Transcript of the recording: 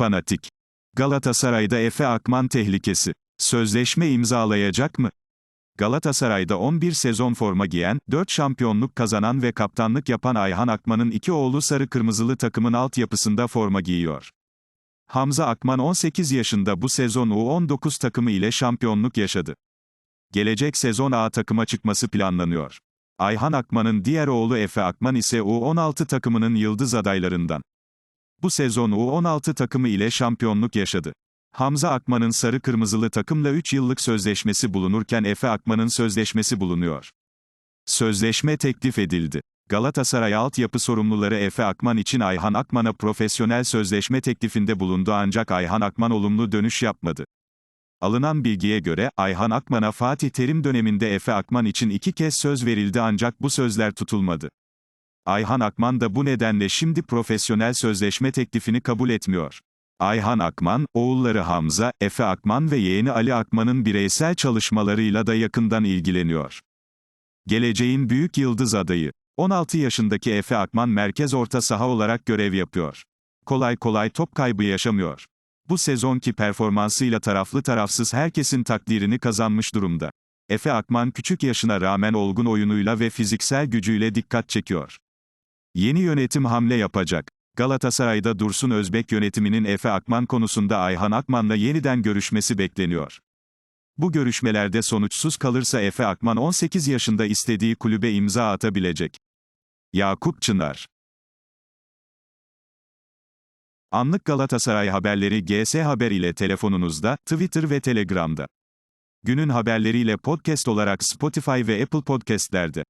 Fanatik. Galatasaray'da Efe Akman tehlikesi. Sözleşme imzalayacak mı? Galatasaray'da 11 sezon forma giyen, 4 şampiyonluk kazanan ve kaptanlık yapan Ayhan Akman'ın iki oğlu sarı kırmızılı takımın altyapısında forma giyiyor. Hamza Akman 18 yaşında bu sezon U19 takımı ile şampiyonluk yaşadı. Gelecek sezon A takıma çıkması planlanıyor. Ayhan Akman'ın diğer oğlu Efe Akman ise U16 takımının yıldız adaylarından. Bu sezon U16 takımı ile şampiyonluk yaşadı. Hamza Akman'ın sarı kırmızılı takımla 3 yıllık sözleşmesi bulunurken Efe Akman'ın sözleşmesi bulunuyor. Sözleşme teklif edildi. Galatasaray altyapı sorumluları Efe Akman için Ayhan Akman'a profesyonel sözleşme teklifinde bulundu ancak Ayhan Akman olumlu dönüş yapmadı. Alınan bilgiye göre, Ayhan Akman'a Fatih Terim döneminde Efe Akman için iki kez söz verildi ancak bu sözler tutulmadı. Ayhan Akman da bu nedenle şimdi profesyonel sözleşme teklifini kabul etmiyor. Ayhan Akman, oğulları Hamza, Efe Akman ve yeğeni Ali Akman'ın bireysel çalışmalarıyla da yakından ilgileniyor. Geleceğin büyük yıldız adayı. 16 yaşındaki Efe Akman merkez orta saha olarak görev yapıyor. Kolay kolay top kaybı yaşamıyor. Bu sezonki performansıyla taraflı tarafsız herkesin takdirini kazanmış durumda. Efe Akman küçük yaşına rağmen olgun oyunuyla ve fiziksel gücüyle dikkat çekiyor. Yeni yönetim hamle yapacak. Galatasaray'da Dursun Özbek yönetiminin Efe Akman konusunda Ayhan Akman'la yeniden görüşmesi bekleniyor. Bu görüşmelerde sonuçsuz kalırsa Efe Akman 18 yaşında istediği kulübe imza atabilecek. Yakup Çınar Anlık Galatasaray haberleri GS Haber ile telefonunuzda, Twitter ve Telegram'da. Günün haberleriyle podcast olarak Spotify ve Apple Podcast'lerde.